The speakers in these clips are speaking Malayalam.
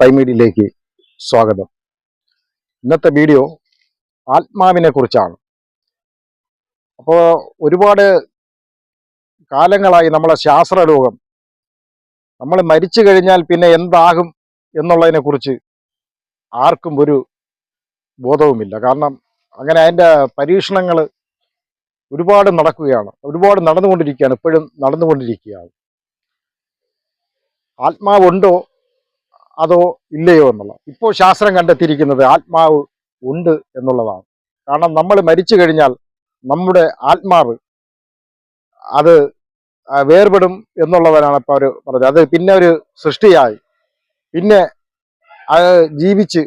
ടൈമീഡിയിലേക്ക് സ്വാഗതം. ഇന്നത്തെ വീഡിയോ ആത്മാവിനെ കുറിച്ചാണ് അപ്പോൾ ഒരുപാട് കാലങ്ങളായി നമ്മളെ ശാസ്ത്രലോകം നമ്മൾ മരിച്ചു കഴിഞ്ഞാൽ പിന്നെ എന്താകും എന്നുള്ളതിനെ കുറിച്ച് ആർക്കും ഒരു ബോധവുമില്ല. കാരണം അങ്ങനെ അതിന്റെ പരീക്ഷണങ്ങൾ ഒരുപാട് നടക്കുകയാണ്. ഒരുപാട് നടന്നുകൊണ്ടിരിക്കുകയാണ്. ഇപ്പോഴും നടന്നുകൊണ്ടിരിക്കുകയാണ്. ആത്മാവുണ്ടോ? അതോ ഇല്ലയോ എന്നുള്ള ഇപ്പോൾ ശാസ്ത്രം കണ്ടെത്തിയിരിക്കുന്നത് ആത്മാവ് ഉണ്ട് എന്നുള്ളതാണ്. കാരണം നമ്മൾ മരിച്ചു കഴിഞ്ഞാൽ നമ്മുടെ ആത്മാവ് അത് വേർപെടും എന്നുള്ളവരാണ് ഇപ്പോൾ അവർ പറഞ്ഞത്. അത് പിന്നെ ഒരു സൃഷ്ടിയായി. പിന്നെ അത് ജീവിച്ച്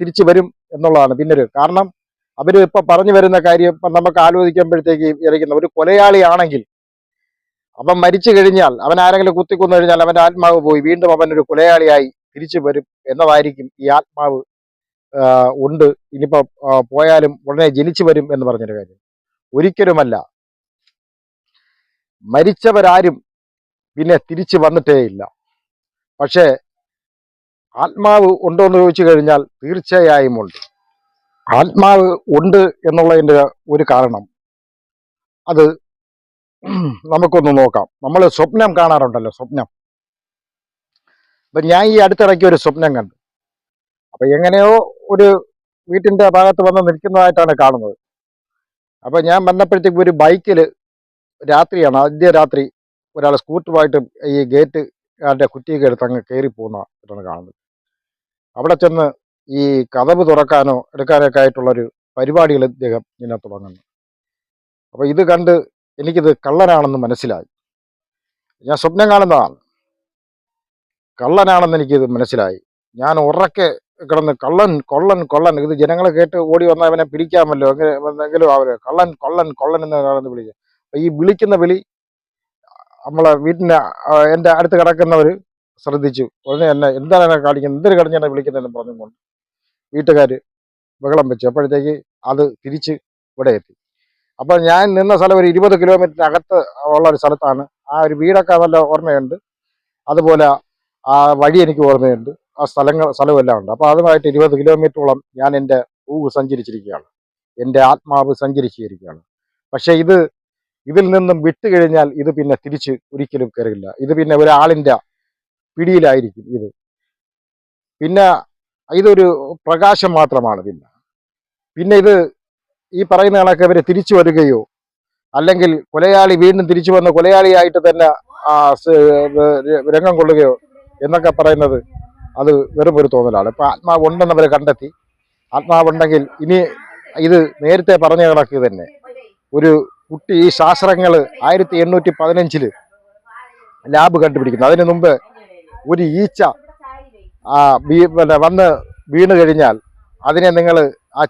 തിരിച്ചു വരും എന്നുള്ളതാണ് പിന്നെ ഒരു കാരണം. അവർ ഇപ്പോൾ പറഞ്ഞു വരുന്ന കാര്യം ഇപ്പം നമുക്ക് ആലോചിക്കുമ്പോഴത്തേക്ക് ഇരിക്കുന്ന ഒരു കൊലയാളിയാണെങ്കിൽ അവൻ മരിച്ചു കഴിഞ്ഞാൽ അവൻ ആരെങ്കിലും കുത്തിക്കൊന്നു കഴിഞ്ഞാൽ അവന്റെ ആത്മാവ് പോയി. വീണ്ടും അവൻ ഒരു കൊലയാളിയായി തിരിച്ചു വരും എന്നതായിരിക്കും ഈ ആത്മാവ് ഉണ്ട്. ഇനിയിപ്പോ പോയാലും ഉടനെ ജനിച്ചു വരും എന്ന് പറഞ്ഞൊരു കാര്യം. ഒരിക്കലുമല്ല. മരിച്ചവരാരും പിന്നെ തിരിച്ചു വന്നിട്ടേയില്ല. പക്ഷേ ആത്മാവ് ഉണ്ടോ എന്ന് ചോദിച്ചു കഴിഞ്ഞാൽ തീർച്ചയായും ഉണ്ട്. ആത്മാവ് ഉണ്ട് എന്നുള്ളതിന്റെ ഒരു കാരണം. അത് നമുക്കൊന്ന് നോക്കാം. നമ്മൾ സ്വപ്നം കാണാറുണ്ടല്ലോ സ്വപ്നം. അപ്പൊ ഞാൻ ഈ അടുത്തിടയ്ക്ക് ഒരു സ്വപ്നം കണ്ടു. അപ്പൊ എങ്ങനെയോ ഒരു വീട്ടിന്റെ ഭാഗത്ത് വന്ന് നിൽക്കുന്നതായിട്ടാണ് കാണുന്നത്. അപ്പൊ ഞാൻ വന്നപ്പോഴത്തേക്ക് ഒരു ബൈക്കിൽ രാത്രിയാണ് ആദ്യ രാത്രി ഒരാൾ സ്കൂട്ടറുമായിട്ട് ഈ ഗേറ്റ് ആരുടെ കുറ്റിയൊക്കെ എടുത്ത് അങ്ങ് കയറി പോകുന്നതാണ് കാണുന്നത്. അവിടെ ചെന്ന് ഈ കഥവ് തുറക്കാനോ എടുക്കാനൊക്കെ ആയിട്ടുള്ളൊരു പരിപാടികൾ ഇദ്ദേഹം ഇങ്ങനെ തുടങ്ങുന്നു. അപ്പോൾ ഇത് കണ്ട് എനിക്കിത് കള്ളനാണെന്ന് മനസ്സിലായി. ഞാൻ സ്വപ്നം കാണുന്നതാണ്. കള്ളനാണെന്ന് എനിക്കിത് മനസ്സിലായി. ഞാൻ ഉറക്കെ കിടന്ന് കള്ളൻ കൊള്ളൻ കൊള്ളൻ ഇത് ജനങ്ങളെ കേട്ട് ഓടി വന്നാൽ അവനെ പിടിക്കാമല്ലോ അങ്ങനെ എന്തെങ്കിലും അവർ കള്ളൻ കൊള്ളൻ കൊള്ളൻ എന്ന് കാണുന്ന വിളിക്കുക ഈ വിളിക്കുന്ന വിളി നമ്മളെ വീട്ടിന്റെ എന്റെ അടുത്ത് കിടക്കുന്നവർ ശ്രദ്ധിച്ചു. ഉടനെ എന്നെ എന്താണ് എന്നെ കാണിക്കുന്നത്? എന്തൊരു കടഞ്ഞാണ് വിളിക്കുന്നതെന്ന് പറഞ്ഞുകൊണ്ട് വീട്ടുകാർ ബഹളം വെച്ചു. അപ്പോഴത്തേക്ക് അത് തിരിച്ച് ഇവിടെ എത്തി. അപ്പൊ ഞാൻ നിന്ന സ്ഥലം ഒരു ഇരുപത് കിലോമീറ്ററിനകത്ത് ഉള്ള ഒരു സ്ഥലത്താണ്. ആ ഒരു വീടൊക്കെ നല്ല ഓർമ്മയുണ്ട്. അതുപോലെ ആ വഴി എനിക്ക് ഓർമ്മയുണ്ട്. ആ സ്ഥലങ്ങൾ സ്ഥലവും എല്ലാം ഉണ്ട്. അപ്പൊ അതുമായിട്ട് ഇരുപത് കിലോമീറ്ററോളം ഞാൻ എന്റെ ഊവ് സഞ്ചരിച്ചിരിക്കുകയാണ്. എന്റെ ആത്മാവ് സഞ്ചരിച്ചിരിക്കുകയാണ്. പക്ഷേ ഇത് ഇതിൽ നിന്നും വിട്ടു കഴിഞ്ഞാൽ ഇത് പിന്നെ തിരിച്ച് ഒരിക്കലും കയറില്ല ഇത് പിന്നെ ഒരാളിന്റെ പിടിയിലായിരിക്കും ഇത്. പിന്നെ ഇതൊരു പ്രകാശം മാത്രമാണ് പിന്നെ. പിന്നെ ഇത് ഈ പറയുന്ന കണക്ക് ഇവർ തിരിച്ചു വരികയോ അല്ലെങ്കിൽ കൊലയാളി വീണ്ടും തിരിച്ചു വന്ന കൊലയാളിയായിട്ട് തന്നെ രംഗം കൊള്ളുകയോ എന്നൊക്കെ പറയുന്നത് അത് വെറും ഒരു തോന്നലാണ്. ഇപ്പൊ ആത്മാവ് ഉണ്ടെന്ന് അവർ കണ്ടെത്തി. ആത്മാവുണ്ടെങ്കിൽ ഇനി ഇത് നേരത്തെ പറഞ്ഞ കണക്ക് തന്നെ ഒരു കുട്ടി ഈ ശാസ്ത്രങ്ങൾ ആയിരത്തി എണ്ണൂറ്റി പതിനഞ്ചിൽ ലാബ് കണ്ടുപിടിക്കുന്നു. അതിനു മുമ്പ് ഒരു ഈച്ച പിന്നെ വന്ന് വീണ് കഴിഞ്ഞാൽ അതിനെ നിങ്ങൾ ആ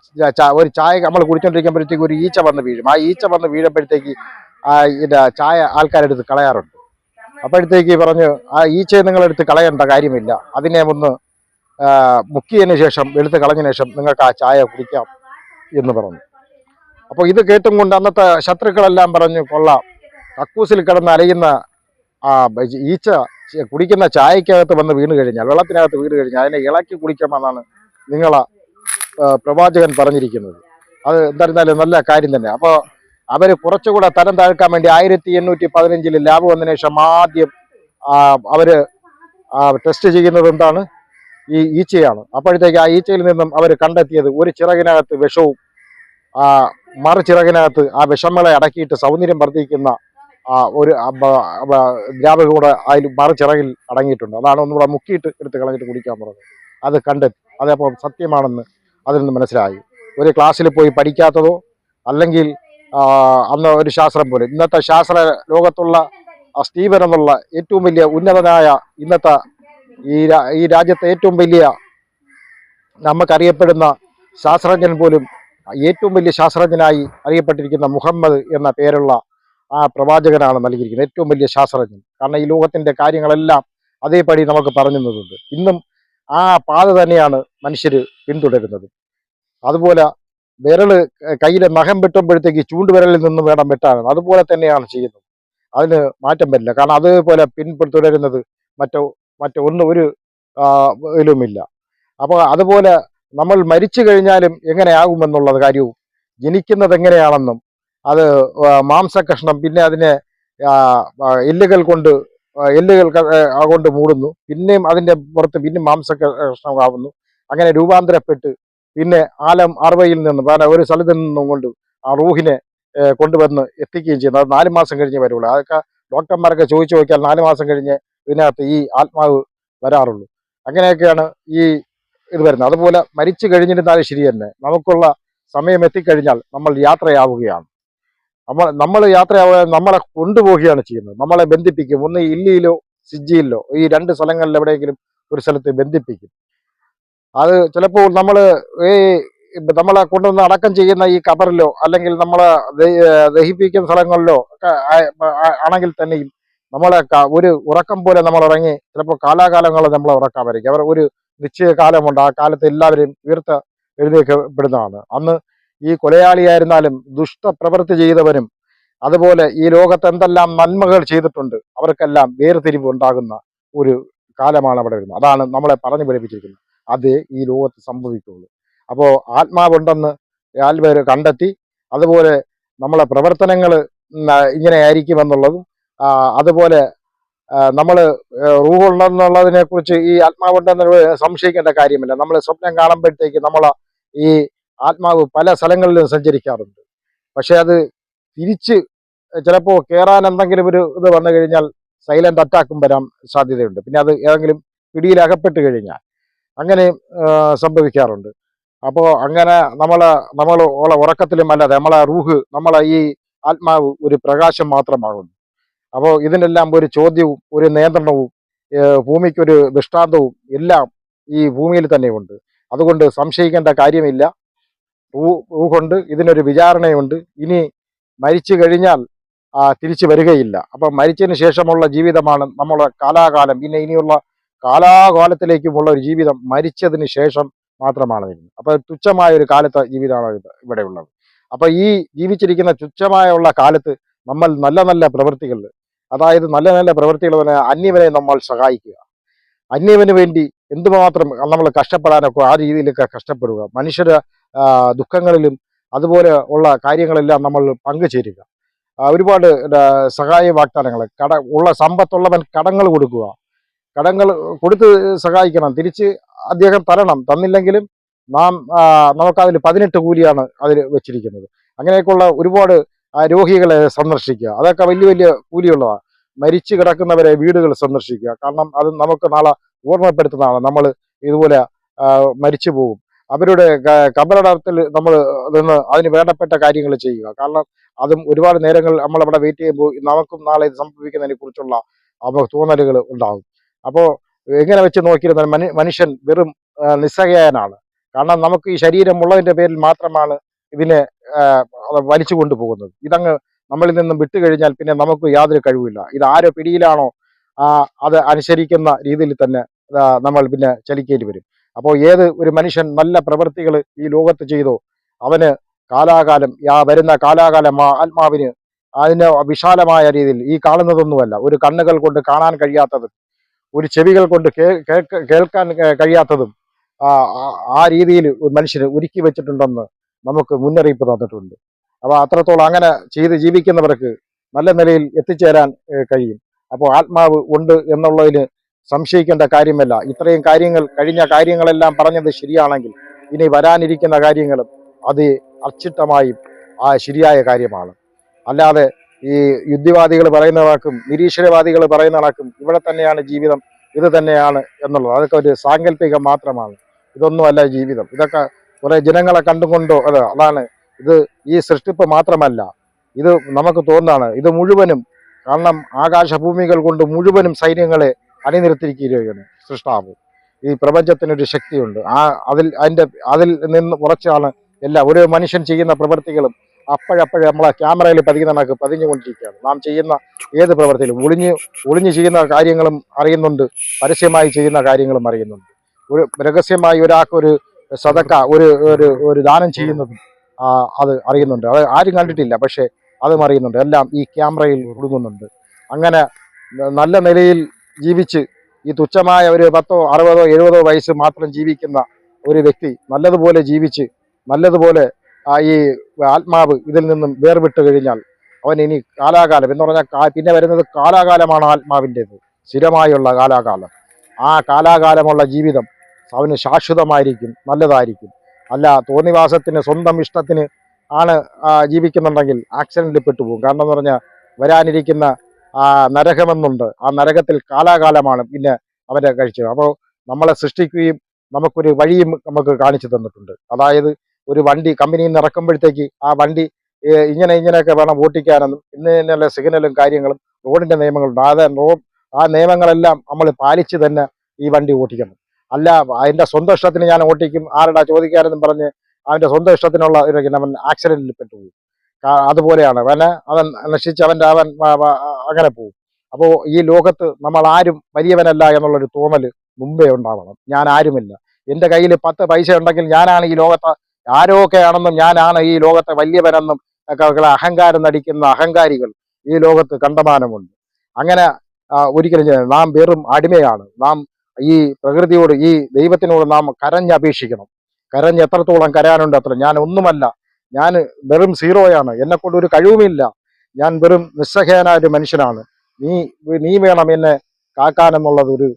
ഒരു ചായ നമ്മൾ കുടിച്ചോണ്ടിരിക്കുമ്പോഴത്തേക്ക് ഒരു ഈച്ച വന്ന് വീഴും. ആ ഈച്ച വന്ന് വീഴുമ്പോഴത്തേക്ക് ആ ചായ ആൾക്കാരെടുത്ത് കളയാറുണ്ട്. അപ്പോഴത്തേക്ക് പറഞ്ഞു ആ ഈച്ചയെ നിങ്ങൾ എടുത്ത് കളയേണ്ട കാര്യമില്ല. അതിനെ ഒന്ന് മുക്കിയതിന് ശേഷം എടുത്ത് കളഞ്ഞതിന് ശേഷം നിങ്ങൾക്ക് ആ ചായ കുടിക്കാം എന്ന് പറഞ്ഞു. അപ്പോൾ ഇത് കേട്ടും കൊണ്ട് അന്നത്തെ ശത്രുക്കളെല്ലാം പറഞ്ഞു കൊള്ളാം. കക്കൂസിൽ കിടന്ന് അലയുന്ന ആ ഈച്ച കുടിക്കുന്ന ചായക്കകത്ത് വന്ന് വീണ് കഴിഞ്ഞാൽ വെള്ളത്തിനകത്ത് വീണ് കഴിഞ്ഞാൽ അതിനെ ഇളക്കി കുടിക്കണമെന്നാണ് നിങ്ങളെ പ്രവാചകൻ പറഞ്ഞിരിക്കുന്നത്. അത് എന്തായിരുന്നാലും നല്ല കാര്യം തന്നെ. അപ്പോൾ അവർ കുറച്ചുകൂടെ തരം താഴ്ക്കാൻ വേണ്ടി ആയിരത്തി എണ്ണൂറ്റി പതിനഞ്ചിൽ ലാബ് വന്നതിന് ശേഷം ആദ്യം അവർ ടെസ്റ്റ് ചെയ്യുന്നത് എന്താണ്? ഈ ഈച്ചയാണ്. അപ്പോഴത്തേക്ക് ആ ഈച്ചയിൽ നിന്നും അവർ കണ്ടെത്തിയത് ഒരു ചിറകിനകത്ത് വിഷവും ആ മറു ചിറകിനകത്ത് ആ വിഷങ്ങളെ അടക്കിയിട്ട് സൗന്ദര്യം വർദ്ധിക്കുന്ന ഒരു ദ്രാവകം കൂടെ അതിൽ മറു ചിറകിൽ അടങ്ങിയിട്ടുണ്ട്. അതാണ് ഒന്നുകൂടെ മുക്കിയിട്ട് എടുത്ത് കളഞ്ഞിട്ട് കുടിക്കാൻ പറഞ്ഞത്. അത് കണ്ടെത്തി. അതേപോലെ സത്യമാണെന്ന് അതിൽ നിന്ന് മനസ്സിലായി. ഒരു ക്ലാസ്സിൽ പോയി പഠിക്കാത്തതോ അല്ലെങ്കിൽ അന്ന് ഒരു ശാസ്ത്രം പോലെ. ഇന്നത്തെ ശാസ്ത്ര ലോകത്തുള്ള സ്റ്റീവൻ എന്നുള്ള ഏറ്റവും വലിയ ഉന്നതനായ ഇന്നത്തെ ഈ ഈ രാജ്യത്തെ ഏറ്റവും വലിയ നമുക്കറിയപ്പെടുന്ന ശാസ്ത്രജ്ഞൻ പോലും ഏറ്റവും വലിയ ശാസ്ത്രജ്ഞനായി അറിയപ്പെട്ടിരിക്കുന്ന മുഹമ്മദ് എന്ന പേരുള്ള ആ പ്രവാചകനാണ് നൽകിയിരിക്കുന്നത് ഏറ്റവും വലിയ ശാസ്ത്രജ്ഞൻ. കാരണം ഈ ലോകത്തിന്റെ കാര്യങ്ങളെല്ലാം അതേപടി നമുക്ക് പറഞ്ഞു തന്നിട്ടുണ്ട്. ഇന്നും ആ പാത തന്നെയാണ് മനുഷ്യർ പിന്തുടരുന്നത്. അതുപോലെ വിരൽ കയ്യിലെ നഖം വെട്ടുമ്പോഴത്തേക്ക് ചൂണ്ടുവിരലിൽ നിന്ന് വേണം വെട്ടാൻ അതുപോലെ തന്നെയാണ് ചെയ്യുന്നത്. അതിന് മാറ്റം വരില്ല. കാരണം അതേപോലെ പിന്തുടരുന്നത് മറ്റോ മറ്റോ ഒന്നും ഒരു ഇതിലുമില്ല. അപ്പോൾ അതുപോലെ നമ്മൾ മരിച്ചു കഴിഞ്ഞാലും എങ്ങനെയാകുമെന്നുള്ളത് കാര്യവും ജനിക്കുന്നത് എങ്ങനെയാണെന്നും അത് മാംസകഷ്ണം പിന്നെ അതിനെ എല്ലുകൾ കൊണ്ട് എല്ലുകൾ കൊണ്ട് മൂടുന്നു. പിന്നെയും അതിന്റെ പുറത്ത് പിന്നെ മാംസകഷ്ണമാവുന്നു അങ്ങനെ രൂപാന്തരപ്പെട്ട് പിന്നെ ആലം അറുവയിൽ നിന്ന് വേറെ ഒരു സ്ഥലത്ത് നിന്നും കൊണ്ട് ആ റൂഹിനെ കൊണ്ടുവന്ന് എത്തിക്കുകയും ചെയ്യുന്നു അത് നാല് മാസം കഴിഞ്ഞ് വരുള്ളൂ. അതൊക്കെ ഡോക്ടർമാരൊക്കെ ചോദിച്ചു നോക്കിയാൽ നാല് മാസം കഴിഞ്ഞ് ഇതിനകത്ത് ഈ ആത്മാവ് വരാറുള്ളൂ. അങ്ങനെയൊക്കെയാണ് ഈ ഇത് വരുന്നത്. അതുപോലെ മരിച്ചു കഴിഞ്ഞിരുന്നാലും ശരി തന്നെ. നമുക്കുള്ള സമയം എത്തിക്കഴിഞ്ഞാൽ നമ്മൾ യാത്രയാവുകയാണ്. നമ്മൾ നമ്മൾ യാത്രയാവുക നമ്മളെ കൊണ്ടുപോവുകയാണ് ചെയ്യുന്നത്. നമ്മളെ ബന്ധിപ്പിക്കും. ഒന്ന് ഇല്ലിയിലോ സിജിയിലോ ഈ രണ്ട് സ്ഥലങ്ങളിൽ എവിടെയെങ്കിലും ഒരു സ്ഥലത്ത് ബന്ധിപ്പിക്കും. അത് ചിലപ്പോൾ നമ്മൾ ഈ നമ്മളെ കൊണ്ടുവന്ന് അടക്കം ചെയ്യുന്ന ഈ കബറിലോ അല്ലെങ്കിൽ നമ്മളെ ദഹി- ദഹിപ്പിക്കുന്ന സ്ഥലങ്ങളിലോ ആണെങ്കിൽ തന്നെയും നമ്മളെ ഒരു ഉറക്കം പോലെ നമ്മൾ ഇറങ്ങി ചിലപ്പോൾ കാലാകാലങ്ങൾ നമ്മൾ ഉറക്കാമായിരിക്കും. അവർ ഒരു നിശ്ചയ കാലമുണ്ട്. ആ കാലത്ത് എല്ലാവരും ഉയർത്ത എഴുന്നേൽക്കപ്പെടുന്നതാണ് അന്ന് ഈ കൊലയാളിയായിരുന്നാലും ദുഷ്ടപ്രവൃത്തി ചെയ്തവരും അതുപോലെ ഈ ലോകത്ത് എന്തെല്ലാം നന്മകൾ ചെയ്തിട്ടുണ്ട് അവർക്കെല്ലാം വേർതിരിവ് ഉണ്ടാകുന്ന ഒരു കാലമാണ് അവിടെ വരുന്നത്. അതാണ് നമ്മളെ പറഞ്ഞു പഠിപ്പിച്ചിരിക്കുന്നത്. അത് ഈ ലോകത്ത് സംഭവിക്കുള്ളൂ അപ്പോൾ ആത്മാവുണ്ടെന്ന് ആൽവർ കണ്ടെത്തി അതുപോലെ നമ്മളെ പ്രവർത്തനങ്ങൾ ഇങ്ങനെ ആയിരിക്കുമെന്നുള്ളതും അതുപോലെ നമ്മൾ റൂഹുണ്ടെന്നുള്ളതിനെ കുറിച്ച് ഈ ആത്മാവുണ്ടെന്ന് സംശയിക്കേണ്ട കാര്യമില്ല. നമ്മൾ സ്വപ്നം കാണുമ്പോഴത്തേക്ക് നമ്മൾ ഈ ആത്മാവ് പല സ്ഥലങ്ങളിലും സഞ്ചരിക്കാറുണ്ട്. പക്ഷെ അത് തിരിച്ച് ചിലപ്പോൾ കയറാൻ എന്തെങ്കിലും ഒരു ഇത് വന്നു കഴിഞ്ഞാൽ സൈലന്റ് അറ്റാക്കും വരാൻ സാധ്യതയുണ്ട്. പിന്നെ അത് ഏതെങ്കിലും പിടിയിൽ അകപ്പെട്ട് കഴിഞ്ഞാൽ അങ്ങനെ ആ, സംഭവിക്കാറുണ്ട്. അപ്പോൾ അങ്ങനെ നമ്മളെ നമ്മൾ ഉള്ള ഉറക്കത്തിലും അല്ലാതെ നമ്മളെ റൂഹ് നമ്മളെ ഈ ആത്മാവ് ഒരു പ്രകാശം മാത്രമാകുന്നു. അപ്പോൾ ഇതിനെല്ലാം ഒരു ചോദ്യവും ഒരു നിയന്ത്രണവും ഭൂമിക്കൊരു ദൃഷ്ടാന്തവും എല്ലാം ഈ ഭൂമിയിൽ തന്നെയുണ്ട്. അതുകൊണ്ട് സംശയിക്കേണ്ട കാര്യമില്ല. റൂഹുണ്ട് ഇതിനൊരു വിചാരണയുണ്ട്. ഇനി മരിച്ചു കഴിഞ്ഞാൽ തിരിച്ചു വരികയില്ല. അപ്പം മരിച്ചതിന് ശേഷമുള്ള ജീവിതമാണ് നമ്മളെ കാലാകാലം. പിന്നെ ഇനിയുള്ള കാലാകാലത്തിലേക്കുമുള്ള ഒരു ജീവിതം മരിച്ചതിന് ശേഷം മാത്രമാണ് വരുന്നത്. അപ്പോൾ തുച്ഛമായ ഒരു കാലത്തെ ജീവിതമാണ് ഇവിടെ ഉള്ളത് അപ്പൊ ഈ ജീവിച്ചിരിക്കുന്ന തുച്ഛമായ ഉള്ള കാലത്ത് നമ്മൾ നല്ല നല്ല പ്രവൃത്തികൾ അതായത് നല്ല നല്ല പ്രവൃത്തികൾ തന്നെ അന്യവനെ നമ്മൾ സഹായിക്കുക. അന്യവന് വേണ്ടി എന്തുമാത്രം നമ്മൾ കഷ്ടപ്പെടാനൊക്കെ ആ രീതിയിലൊക്കെ കഷ്ടപ്പെടുക. മനുഷ്യരുടെ ദുഃഖങ്ങളിലും അതുപോലെ ഉള്ള കാര്യങ്ങളെല്ലാം നമ്മൾ പങ്കുചേരുക. ഒരുപാട് സഹായ വാഗ്ദാനങ്ങൾ കട ഉള്ള സമ്പത്തുള്ളവൻ കടങ്ങൾ കൊടുക്കുക. കടങ്ങൾ കൊടുത്ത് സഹായിക്കണം തിരിച്ച് അദ്ദേഹം തരണം തന്നില്ലെങ്കിലും നാം നമുക്കതിൽ പതിനെട്ട് കൂലിയാണ് അതിൽ വെച്ചിരിക്കുന്നത്. അങ്ങനെയൊക്കെയുള്ള ഒരുപാട് രോഗികളെ സന്ദർശിക്കുക. അതൊക്കെ വലിയ വലിയ കൂലിയുള്ളതാണ് മരിച്ചു കിടക്കുന്നവരെ വീടുകൾ സന്ദർശിക്കുക. കാരണം അത് നമുക്ക് നാളെ ഓർമ്മപ്പെടുത്തുന്നതാണ് നമ്മൾ ഇതുപോലെ മരിച്ചു പോകും. അവരുടെ കബറടത്തിൽ നമ്മൾ നിന്ന് അതിന് വേണ്ടപ്പെട്ട കാര്യങ്ങൾ ചെയ്യുക. കാരണം അതും ഒരുപാട് നേരങ്ങൾ നമ്മളവിടെ വെയിറ്റ് ചെയ്യുമ്പോൾ നമുക്കും നാളെ ഇത് സംഭവിക്കുന്നതിനെ കുറിച്ചുള്ള തോന്നലുകൾ ഉണ്ടാകും. അപ്പോൾ എങ്ങനെ വെച്ച് നോക്കിയിരുന്നാൽ മനു മനുഷ്യൻ വെറും നിസ്സഹായനാണ് കാരണം നമുക്ക് ഈ ശരീരം ഉള്ളതിന്റെ പേരിൽ മാത്രമാണ് ഇതിനെ വലിച്ചു കൊണ്ടുപോകുന്നത്. ഇതങ്ങ് നമ്മളിൽ നിന്നും വിട്ടുകഴിഞ്ഞാൽ പിന്നെ നമുക്ക് യാതൊരു കഴിവില്ല. ഇത് ആരോ പിടിയിലാണോ അത് അനുസരിക്കുന്ന രീതിയിൽ തന്നെ നമ്മൾ പിന്നെ ചലിക്കേണ്ടി വരും. അപ്പോൾ ഏത് ഒരു മനുഷ്യൻ നല്ല പ്രവൃത്തികൾ ഈ ലോകത്ത് ചെയ്തോ അവന് കാലാകാലം ആ വരുന്ന കാലാകാലം ആ ആത്മാവിന് അതിന് വിശാലമായ രീതിയിൽ ഈ കാണുന്നതൊന്നുമല്ല. ഒരു കണ്ണുകൾ കൊണ്ട് കാണാൻ കഴിയാത്തതും ഒരു ചെവികൾ കൊണ്ട് കേൾക്കാൻ കഴിയാത്തതും ആ രീതിയിൽ ഒരു മനുഷ്യന് ഒരുക്കി വെച്ചിട്ടുണ്ടെന്ന് നമുക്ക് മുന്നറിയിപ്പ് തന്നിട്ടുണ്ട്. അപ്പോൾ അത്രത്തോളം അങ്ങനെ ചെയ്ത് ജീവിക്കുന്നവർക്ക് നല്ല നിലയിൽ എത്തിച്ചേരാൻ കഴിയും. അപ്പോൾ ആത്മാവ് ഉണ്ട് എന്നുള്ളതിന് സംശയിക്കേണ്ട കാര്യമല്ല. ഇത്രയും കാര്യങ്ങൾ കഴിഞ്ഞ കാര്യങ്ങളെല്ലാം പറഞ്ഞത് ശരിയാണെങ്കിൽ ഇനി വരാനിരിക്കുന്ന കാര്യങ്ങളും അത് അർച്ചിട്ടമായും ആ ശരിയായ കാര്യമാണ്. അല്ലാതെ ഈ യുദ്ധിവാദികൾ പറയുന്ന വാക്കും നിരീശ്വരവാദികൾ പറയുന്ന കണക്കും ഇവിടെ തന്നെയാണ് ജീവിതം ഇത് തന്നെയാണ് എന്നുള്ളത്. അതൊക്കെ ഒരു സാങ്കല്പികം മാത്രമാണ്. ഇതൊന്നുമല്ല ജീവിതം. ഇതൊക്കെ കുറേ ജനങ്ങളെ കണ്ടുകൊണ്ടോ അത് അതാണ്. ഇത് ഈ സൃഷ്ടിപ്പ് മാത്രമല്ല. ഇത് നമുക്ക് തോന്നാണ് ഇത് മുഴുവനും കാരണം ആകാശഭൂമികൾ കൊണ്ട് മുഴുവനും സൈന്യങ്ങളെ അണിനിരത്തിരിക്കുകയാണ് സൃഷ്ടാവ്. ഈ പ്രപഞ്ചത്തിനൊരു ശക്തിയുണ്ട്. ആ അതിൽ അതിന്റെ അതിൽ നിന്ന് കുറച്ചാണ് എല്ലാ ഒരു മനുഷ്യൻ ചെയ്യുന്ന പ്രവൃത്തികളും അപ്പോഴപ്പോഴേ നമ്മളെ ക്യാമറയിൽ പതിക്കുന്ന കണക്ക് പതിഞ്ഞുകൊണ്ടിരിക്കുകയാണ്. നാം ചെയ്യുന്ന ഏത് പ്രവർത്തിയിലും ഒളിഞ്ഞ് ഒളിഞ്ഞ് ചെയ്യുന്ന കാര്യങ്ങളും അറിയുന്നുണ്ട്. പരസ്യമായി ചെയ്യുന്ന കാര്യങ്ങളും അറിയുന്നുണ്ട്. ഒരു രഹസ്യമായി ഒരാൾക്ക് ഒരു സതക്ക ഒരു ഒരു ഒരു ദാനം ചെയ്യുന്നതും അത് അറിയുന്നുണ്ട്. അത് ആരും കണ്ടിട്ടില്ല പക്ഷേ അതും അറിയുന്നുണ്ട്. എല്ലാം ഈ ക്യാമറയിൽ ഒടുങ്ങുന്നുണ്ട് അങ്ങനെ നല്ല നിലയിൽ ജീവിച്ച് ഈ തുച്ഛമായ ഒരു പത്തോ അറുപതോ എഴുപതോ വയസ്സ് മാത്രം ജീവിക്കുന്ന ഒരു വ്യക്തി നല്ലതുപോലെ ജീവിച്ച് നല്ലതുപോലെ ആ ഈ ആത്മാവ് ഇതിൽ നിന്നും വേർവിട്ട് കഴിഞ്ഞാൽ അവൻ ഇനി കാലാകാലം എന്ന് പറഞ്ഞാൽ പിന്നെ വരുന്നത് കാലാകാലമാണ് ആത്മാവിന്റെത്. സ്ഥിരമായുള്ള കാലാകാലം. ആ കാലാകാലമുള്ള ജീവിതം അവന് ശാശ്വതമായിരിക്കും നല്ലതായിരിക്കും. അല്ല തോന്നിവാസത്തിന് സ്വന്തം ഇഷ്ടത്തിന് ആണ് ജീവിക്കുന്നുണ്ടെങ്കിൽ ആക്സിഡന്റിൽ പെട്ടുപോകും. കാരണം എന്ന് പറഞ്ഞാൽ വരാനിരിക്കുന്ന ആ നരകമെന്നുണ്ട്. ആ നരകത്തിൽ കാലാകാലമാണ് പിന്നെ അവരെ കഴിച്ചത്. അപ്പോൾ നമ്മളെ സൃഷ്ടിക്കുകയും നമുക്കൊരു വഴിയും നമുക്ക് കാണിച്ചു തന്നിട്ടുണ്ട്. അതായത് ഒരു വണ്ടി കമ്പനിയിൽ നിന്ന് ഇറക്കുമ്പോഴത്തേക്ക് ആ വണ്ടി ഇങ്ങനെ ഇങ്ങനെയൊക്കെ വേണം ഓട്ടിക്കാനെന്നും ഇന്ന ഇന്നലെ സിഗ്നലും കാര്യങ്ങളും റോഡിന്റെ നിയമങ്ങളുണ്ട്. അത് റോ ആ നിയമങ്ങളെല്ലാം നമ്മൾ പാലിച്ച് തന്നെ ഈ വണ്ടി ഓട്ടിക്കണം. അല്ല അതിന്റെ സ്വന്തം ഇഷ്ടത്തിന് ഞാൻ ഓട്ടിക്കും ആരുടെ ചോദിക്കാനെന്നും പറഞ്ഞ് അവന്റെ സ്വന്തം ഇഷ്ടത്തിനുള്ള ഒരു അവൻ ആക്സിഡന്റിൽ പെട്ടുപോയി. അതുപോലെയാണ്. അവന് അവൻ നശിച്ച് അവന്റെ അവൻ അങ്ങനെ പോകും അപ്പോൾ ഈ ലോകത്ത് നമ്മൾ ആരും വലിയവനല്ല എന്നുള്ളൊരു തോന്നൽ മുമ്പേ ഉണ്ടാവണം. ഞാൻ ആരുമില്ല. എന്റെ കയ്യിൽ പത്ത് പൈസ ഉണ്ടെങ്കിൽ ഞാനാണ് ഈ ലോകത്ത് ആരൊക്കെ ആണെന്നും ഞാനാണ് ഈ ലോകത്തെ വലിയവനെന്നും ഒക്കെ അഹങ്കാരം നടിക്കുന്ന അഹങ്കാരികൾ ഈ ലോകത്ത് കണ്ടമാനമുണ്ട്. അങ്ങനെ ഒരിക്കലും. നാം വെറും അടിമയാണ്. നാം ഈ പ്രകൃതിയോട് ഈ ദൈവത്തിനോട് നാം കരഞ്ഞപേക്ഷിക്കണം. കരഞ്ഞ് എത്രത്തോളം കരയാനുണ്ട് അത്ര. ഞാൻ ഒന്നുമല്ല. ഞാൻ വെറും സീറോയാണ്. എന്നെ കൊണ്ട് ഒരു കഴിവുമില്ല. ഞാൻ വെറും നിസ്സഹേനായ ഒരു മനുഷ്യനാണ്. നീ നീ വേണം എന്നെ കാക്കാനെന്നുള്ളത് ഒരു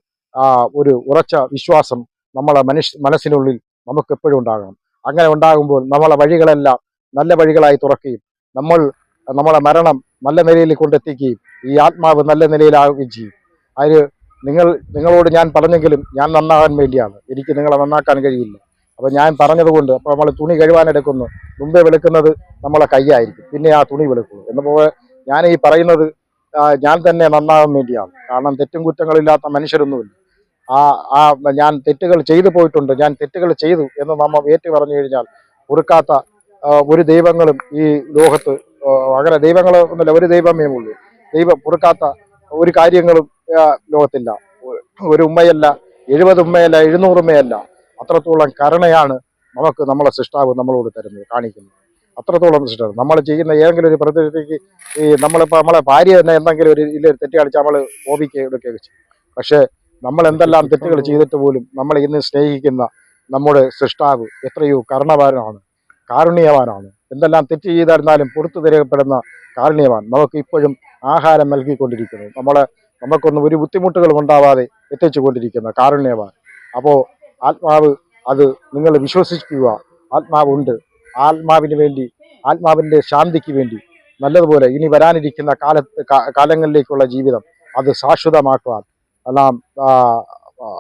ഒരു ഉറച്ച വിശ്വാസം നമ്മളെ മനുഷ്യ മനസ്സിനുള്ളിൽ നമുക്ക് എപ്പോഴും ഉണ്ടാകണം. അങ്ങനെ ഉണ്ടാകുമ്പോൾ നമ്മളെ വഴികളെല്ലാം നല്ല വഴികളായി തുറക്കുകയും നമ്മൾ നമ്മളെ മരണം നല്ല നിലയിൽ കൊണ്ടെത്തിക്കുകയും ഈ ആത്മാവ് നല്ല നിലയിലാവുകയും ചെയ്യും. അതിന് നിങ്ങൾ നിങ്ങളോട് ഞാൻ പറഞ്ഞെങ്കിലും ഞാൻ നന്നാകാൻ വേണ്ടിയാണ്. എനിക്ക് നിങ്ങളെ നന്നാക്കാൻ കഴിയില്ല. അപ്പോൾ ഞാൻ പറഞ്ഞതുകൊണ്ട് അപ്പോൾ നമ്മൾ തുണി കഴിവാനെടുക്കുന്നു മുമ്പേ വെളുക്കുന്നത് നമ്മളെ കൈയായിരിക്കും. പിന്നെ ആ തുണി വെളുക്കുള്ളൂ എന്നപോലെ ഞാൻ ഈ പറയുന്നത് ഞാൻ തന്നെ നന്നാകാൻ വേണ്ടിയാണ്. കാരണം തെറ്റും കുറ്റങ്ങളില്ലാത്ത മനുഷ്യരൊന്നുമില്ല. ആ ആ ഞാൻ തെറ്റുകൾ ചെയ്തു പോയിട്ടുണ്ട് ഞാൻ തെറ്റുകൾ ചെയ്തു എന്ന് നമ്മൾ ഏറ്റു പറഞ്ഞു കഴിഞ്ഞാൽ ഉറുക്കാത്ത ഒരു ദൈവങ്ങളും ഈ ലോകത്ത് അങ്ങനെ ദൈവങ്ങൾ ഒന്നുമില്ല ഒരു ദൈവമേ ഉള്ളൂ. ദൈവം ഉറുക്കാത്ത ഒരു കാര്യങ്ങളും ലോകത്തില്ല. ഒരു ഉമ്മയല്ല എഴുപത് ഉമ്മയല്ല എഴുന്നൂറ് ഉമ്മയല്ല. അത്രത്തോളം കരുണയാണ് നമുക്ക് നമ്മളെ സൃഷ്ടാവ് നമ്മളോട് തരുന്നത് കാണിക്കുന്നത്. അത്രത്തോളം സൃഷ്ടാവ്. നമ്മൾ ചെയ്യുന്ന ഏതെങ്കിലും ഒരു പ്രതിനിധിക്ക് ഈ നമ്മളിപ്പോൾ നമ്മളെ ഭാര്യ തന്നെ എന്തെങ്കിലും ഒരു ഇതിൽ തെറ്റ് നമ്മൾ കോപിക്ക് എടുക്കുകയൊക്കെ ചെയ്യും പക്ഷേ നമ്മൾ എന്തെല്ലാം തെറ്റുകൾ ചെയ്തിട്ട് പോലും നമ്മൾ ഇന്ന് സ്നേഹിക്കുന്ന നമ്മുടെ സൃഷ്ടാവ് എത്രയോ കർണവാനാണ് കാരുണ്യവാനാണ്. എന്തെല്ലാം തെറ്റ് ചെയ്തായിരുന്നാലും പുറത്തു തരപ്പെടുന്ന കാരുണ്യവാൻ നമുക്ക് ഇപ്പോഴും ആഹാരം നൽകിക്കൊണ്ടിരിക്കുന്നു. നമ്മളെ നമുക്കൊന്നും ഒരു ബുദ്ധിമുട്ടുകളും ഉണ്ടാവാതെ എത്തിച്ചു കൊണ്ടിരിക്കുന്ന കാരുണ്യവാൻ. അപ്പോൾ ആത്മാവ് അത് നിങ്ങൾ വിശ്വസിക്കുക. ആത്മാവുണ്ട്. ആത്മാവിന് വേണ്ടി ആത്മാവിന്റെ ശാന്തിക്ക് വേണ്ടി നല്ലതുപോലെ ഇനി വരാനിരിക്കുന്ന കാലത്ത് കാലങ്ങളിലേക്കുള്ള ജീവിതം അത് ശാശ്വതമാക്കുവാൻ നാം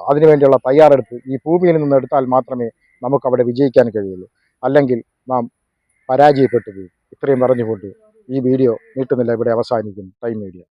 അതിനുവേണ്ടിയുള്ള തയ്യാറെടുപ്പ് ഈ ഭൂമിയിൽ നിന്ന് എടുത്താൽ മാത്രമേ നമുക്ക് അവിടെ വിജയിക്കാൻ കഴിയുള്ളൂ. അല്ലെങ്കിൽ നാം പരാജയപ്പെട്ടു പോകും ഇത്രയും പറഞ്ഞുകൊണ്ട് ഈ വീഡിയോ നീട്ടുന്നില്ല. ഇവിടെ അവസാനിക്കുന്നു. Time media.